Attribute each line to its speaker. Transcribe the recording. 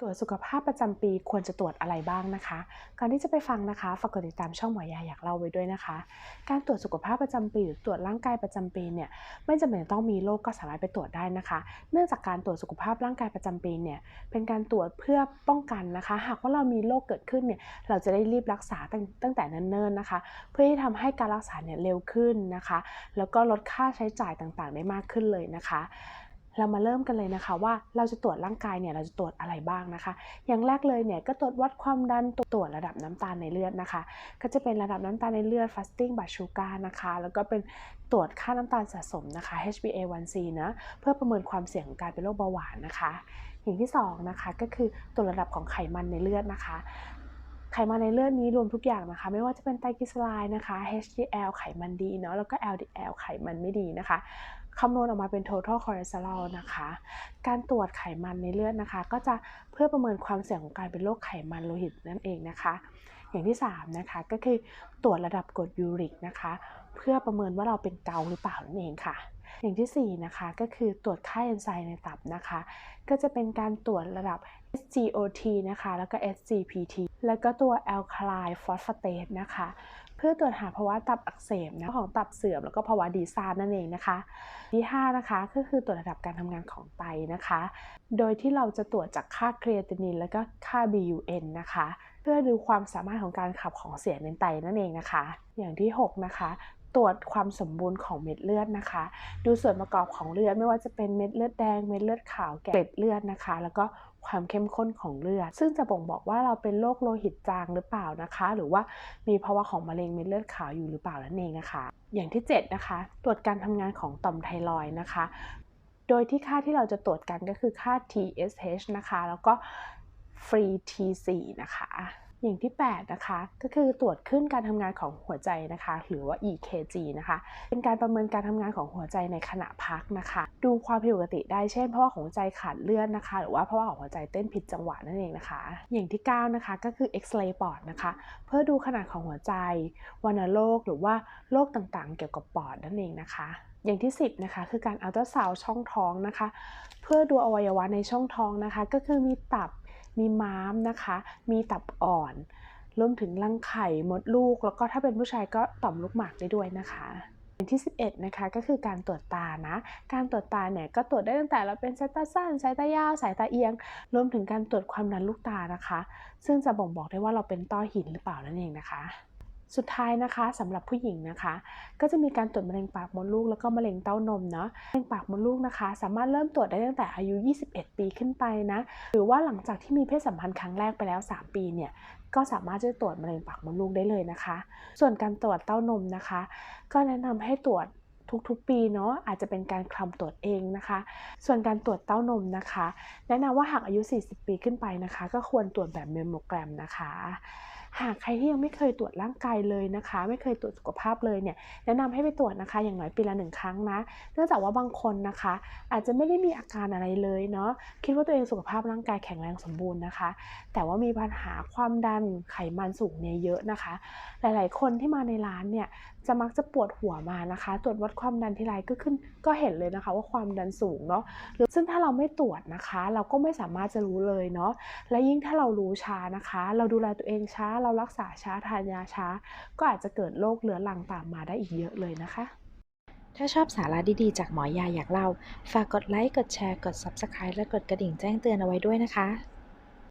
Speaker 1: ตรวจสุขภาพประจำปีควรจะตรวจอะไรบ้างนะคะ ก่อนที่จะไปฟังนะคะฝากกดติดตามช่องหมอยาอยากเล่าไว้ด้วยนะคะ การตรวจสุขภาพประจำปีหรือตรวจร่างกายประจำปีเนี่ยไม่จำเป็นต้องมีโรคก็สามารถไปตรวจได้นะคะ เนื่องจากการตรวจสุขภาพร่างกายประจำปีเนี่ยเป็นการตรวจเพื่อป้องกันนะคะ หากว่าเรามีโรคเกิดขึ้นเนี่ยเราจะได้รีบรักษาตั้งตั้งแต่เนิ่นๆนะคะ เพื่อที่ทำให้การรักษาเนี่ยเร็วขึ้นนะคะ แล้วก็ลดค่าใช้จ่ายต่างๆ ได้มากขึ้นเลยนะคะ เรามาเริ่มกันเลยนะคะว่าเราจะตรวจร่างกายเนี่ยเราจะตรวจอะไรบ้างนะคะ อย่างแรกเลยเนี่ยก็ตรวจวัดความดันตรวจระดับน้ำตาลในเลือดนะคะ ก็จะเป็นระดับน้ำตาลในเลือด fasting blood sugar นะคะ แล้วก็เป็นตรวจค่าน้ำตาลสะสมนะคะ HbA1c นะเพื่อประเมินความเสี่ยงของการเป็นโรคเบาหวานนะคะอย่างที่สองนะคะก็คือตรวจระดับของไขมันในเลือดนะคะ ไขมันในเลือดนี้รวมทุกอย่างนะคะ ไม่ว่าจะเป็นไตรกลีเซอไรด์นะคะ HDL ไขมันดีเนาะแล้วก็ LDL ไขมันไม่ดีนะคะคำนวณออกมาเป็น total cholesterol นะคะ การตรวจไขมันในเลือดนะคะ ก็จะเพื่อประเมินความเสี่ยงของการเป็นโรคไขมันโลหิตนั่นเองนะคะ อย่างที่3นะคะก็คือตรวจระดับกรดยูริกนะคะ เพื่อประเมินว่าเราเป็นเกาหรือเปล่านั่นเองค่ะ อย่างที่ 4 นะคะก็คือตรวจค่าเอนไซม์ในตับนะคะ ก็จะเป็นการตรวจระดับ SGOT นะคะ แล้วก็ SGPT แล้วก็ตัว alkaline phosphatase นะคะ เพื่อตรวจหาภาวะตับอักเสบนะของตับเสื่อมแล้วก็ภาวะดีซาร์นั่นเองนะคะ ที่ 5 นะคะก็คือตรวจระดับการทำงานของไตนะคะ โดยที่เราจะตรวจจากค่าเครีเอตินินแล้วก็ค่า BUN นะคะ เพื่อดูความสามารถของการขับของเสียในไตนั่นเองนะคะ อย่างที่ 6 นะคะตรวจความสมบูรณ์ของเม็ดเลือดนะคะ ดูส่วนประกอบของเลือดไม่ว่าจะเป็นเม็ดเลือดแดง เม็ดเลือดขาว เกล็ดเลือดนะคะ แล้วก็ความเข้มข้นของเลือด ซึ่งจะบ่งบอกว่าเราเป็นโรคโลหิตจางหรือเปล่านะคะ หรือว่ามีภาวะของมะเร็งเม็ดเลือดขาวอยู่หรือเปล่านั่นเองนะคะ อย่างที่ 7 นะคะ ตรวจการทำงานของต่อมไทรอยนะคะ โดยที่ค่าที่เราจะตรวจกันก็คือค่า TSH นะคะ แล้วก็ Free T4 นะคะอย่างที่ 8 นะคะ ก็คือตรวจขึ้นการทำงานของหัวใจนะคะ หรือว่า EKG นะคะ เป็นการประเมินการทำงานของหัวใจในขณะพักนะคะ ดูความผิดปกติได้เช่นเพราะว่าหัวใจขาดเลือดนะคะ หรือว่าเพราะว่าหัวใจเต้นผิดจังหวะนั่นเองนะคะ อย่างที่ 9 นะคะ ก็คือ X-ray ปอดนะคะ เพื่อดูขนาดของหัวใจ วัณโรค หรือว่าโรคต่างๆ เกี่ยวกับปอดนั่นเองนะคะ อย่างที่ 10 นะคะ คือการอัลตราซาวช่องท้องนะคะ เพื่อดูอวัยวะในช่องท้องนะคะ ก็คือมีตับ มีม้ามนะคะ มีตับอ่อนรวมถึงรังไข่มดลูก แล้วก็ถ้าเป็นผู้ชายก็ต่อมลูกหมากได้ด้วยนะคะอย่างที่ 11 นะคะ ก็คือการตรวจตานะ การตรวจตาเนี่ยก็ตรวจได้ตั้งแต่เราเป็นสายตาสั้น สายตายาว สายตาเอียง รวมถึงการตรวจความดันลูกตานะคะ ซึ่งจะบ่งบอกได้ว่าเราเป็นต้อหินหรือเปล่านั่นเองนะคะ สุดท้ายนะคะสำหรับผู้หญิงนะคะ ก็จะมีการตรวจมะเร็งปากมดลูกแล้วก็มะเร็งเต้านมเนาะมะเร็งปากมดลูกนะคะ สามารถเริ่มตรวจได้ตั้งแต่อายุ 21 ปีขึ้นไปนะหรือว่าหลังจากที่มีเพศสัมพันธ์ครั้งแรกไปแล้ว 3 ปีเนี่ยก็สามารถจะตรวจมะเร็งปากมดลูกได้เลยนะคะ ส่วนการตรวจเต้านมนะคะ ก็แนะนำให้ตรวจทุกๆ ปีเนาะอาจจะเป็นการคลำตรวจเองนะคะ ส่วนการตรวจเต้านมนะคะ แนะนำว่าหากอายุ 40 ปีขึ้นไปนะคะ ก็ควรตรวจแบบเมมโมแกรมนะคะ หากใครที่ยังไม่เคยตรวจร่างกายเลยนะคะ ไม่เคยตรวจสุขภาพเลยเนี่ยแนะนำให้ไปตรวจนะคะ อย่างน้อยปีละหนึ่งครั้งนะเนื่องจากว่าบางคนนะคะ อาจจะไม่ได้มีอาการอะไรเลยเนาะคิดว่าตัวเองสุขภาพร่างกายแข็งแรงสมบูรณ์นะคะ แต่ว่ามีปัญหาความดันไขมันสูงเนี่ยเยอะนะคะ หลาย ๆ คนที่มาในร้านเนี่ยจะมักจะปวดหัวมานะคะ ตรวจวัดความดันทีไรก็ขึ้นก็เห็นเลยนะคะ ว่าความดันสูงเนาะหรือซึ่งถ้าเราไม่ตรวจนะคะ เราก็ไม่สามารถจะรู้เลยเนาะและยิ่งถ้าเรารู้ช้านะคะ เราดูแลตัวเองช้าเรารักษาช้าทานยาช้า ก็อาจจะเกิดโรคเรื้อรังตามมาได้อีกเยอะเลยนะคะ
Speaker 2: ถ้าชอบสาระดีๆ จากหมอยาอยากเล่า ฝากกดไลค์ กดแชร์ กด Subscribe และกดกระดิ่งแจ้งเตือนเอาไว้ด้วยนะคะ